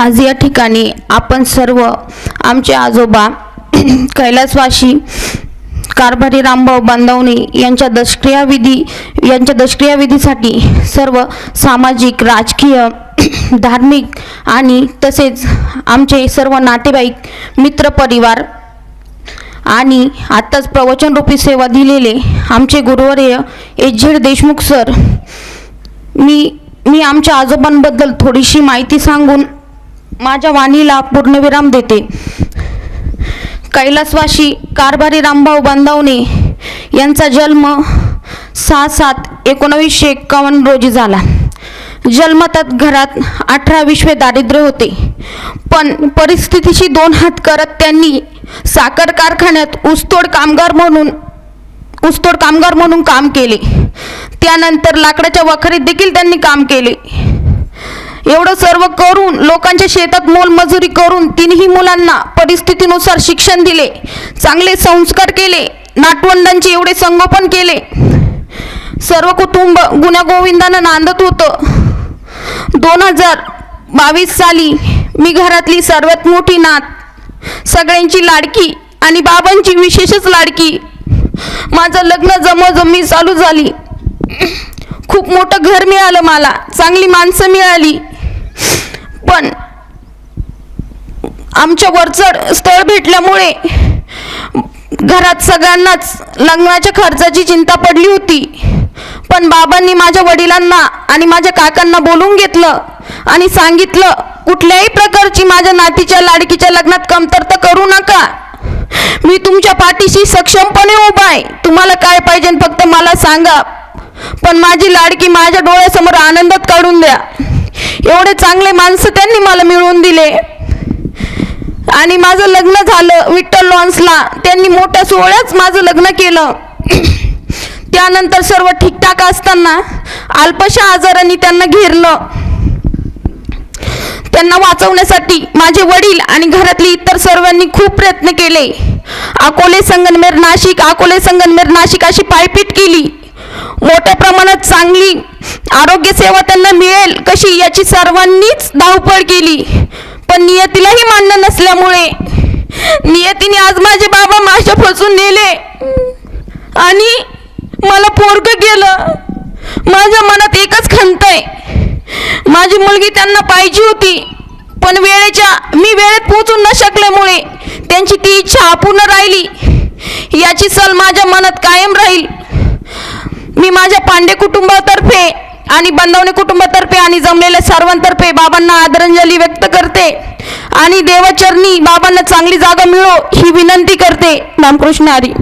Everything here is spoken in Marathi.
आज या ठिकाणी आपण सर्व आमचे आजोबा कैलासवासी कारभारी रामभाऊ बांधवणे यांच्या दशक्रियाविधी यांच्या दशक्रियाविधीसाठी सर्व सामाजिक राजकीय धार्मिक आणि तसेच आमचे सर्व नातेवाईक मित्रपरिवार आणि आत्ताच प्रवचनरूपी सेवा दिलेले आमचे गुरुवर्य एच झेड देशमुख सर मी मी आमच्या आजोबांबद्दल थोडीशी माहिती सांगून माझ्या वाणीला पूर्णविराम देते. कैलासवाशी कारभारी रामभाऊ बांधवणे यांचा जन्म सहा सात एकोणावीसशे एक्कावन्न रोजी झाला. जन्मतात घरात अठरा विश्वे दारिद्र्य होते. पण परिस्थितीशी दोन हात करत त्यांनी साखर कारखान्यात ऊसतोड कामगार म्हणून ऊसतोड कामगार म्हणून काम केले. त्यानंतर लाकडाच्या वखरीत देखील त्यांनी काम केले. एवढं सर्व करून लोकांच्या शेतात मोलमजुरी करून तिन्ही मुलांना परिस्थितीनुसार शिक्षण दिले चांगले संस्कार केले नाटवंडांचे एवढे संगोपन केले. सर्व कुटुंब गुण्यागोविंदानं नांदत होतं. दोन हजार बावीस साली मी घरातली सर्वात मोठी नात सगळ्यांची लाडकी आणि बाबांची विशेषच लाडकी. माझं लग्न जमोजमी चालू झाली. खूप मोठं घर मिळालं मला चांगली माणसं मिळाली. पण आमच्या वरचढ स्थळ भेटल्यामुळे घरात सगळ्यांनाच लग्नाच्या खर्चाची चिंता पडली होती. पण बाबांनी माझ्या वडिलांना आणि माझ्या काकांना बोलून घेतलं आणि सांगितलं कुठल्याही प्रकारची माझ्या नातीच्या लाडकीच्या लग्नात कमतरता करू नका. मी तुमच्या पाठीशी सक्षमपणे उभा आहे. तुम्हाला काय पाहिजे फक्त मला सांगा. पण माझी लाडकी माझ्या डोळ्यासमोर आनंदात काढून द्या. एवढे चांगले माणसं त्यांनी मला मिळवून दिले. आणि माझं लग्न झालं विठ्ठल लॉन्सला. त्यांनी मोठ्या सोहळ्याच माझं लग्न केलं. त्यानंतर सर्व ठीकठाक असताना अल्पशा आजारांनी त्यांना घेरलं. त्यांना वाचवण्यासाठी माझे वडील आणि घरातली इतर सर्वांनी खूप प्रयत्न केले. अकोले संगनमेर नाशिक अकोले संगनमेर नाशिक अशी पायपीट केली. मोठ्या प्रमाणात चांगली आरोग्य सेवा त्यांना मिळेल कशी याची सर्वांनीच धावपळ केली. पण नियतीलाही मान्य नसल्यामुळे नियतीने आज माझे बाबा माझ्या फसून नेले. आणि मला पोरग गेलं. माझ्या मनात एकच खंत आहे. माझी मुलगी त्यांना पाहिजे होती. पण वेळेच्या मी वेळेत पोहोचू न शकल्यामुळे त्यांची ती इच्छा अपूर्ण राहिली. याची सल माझ्या मनात कायम राहील. मी माझ्या पांडे कुटुंबातर्फे आणि बंदवणे कुटुंबातर्फे आणि जमलेल्या सर्वांतर्फे बाबांना आदरांजली व्यक्त करते. आणि देवचरणी बाबांना चांगली जागा मिळो ही विनंती करते. रामकृष्ण हरी.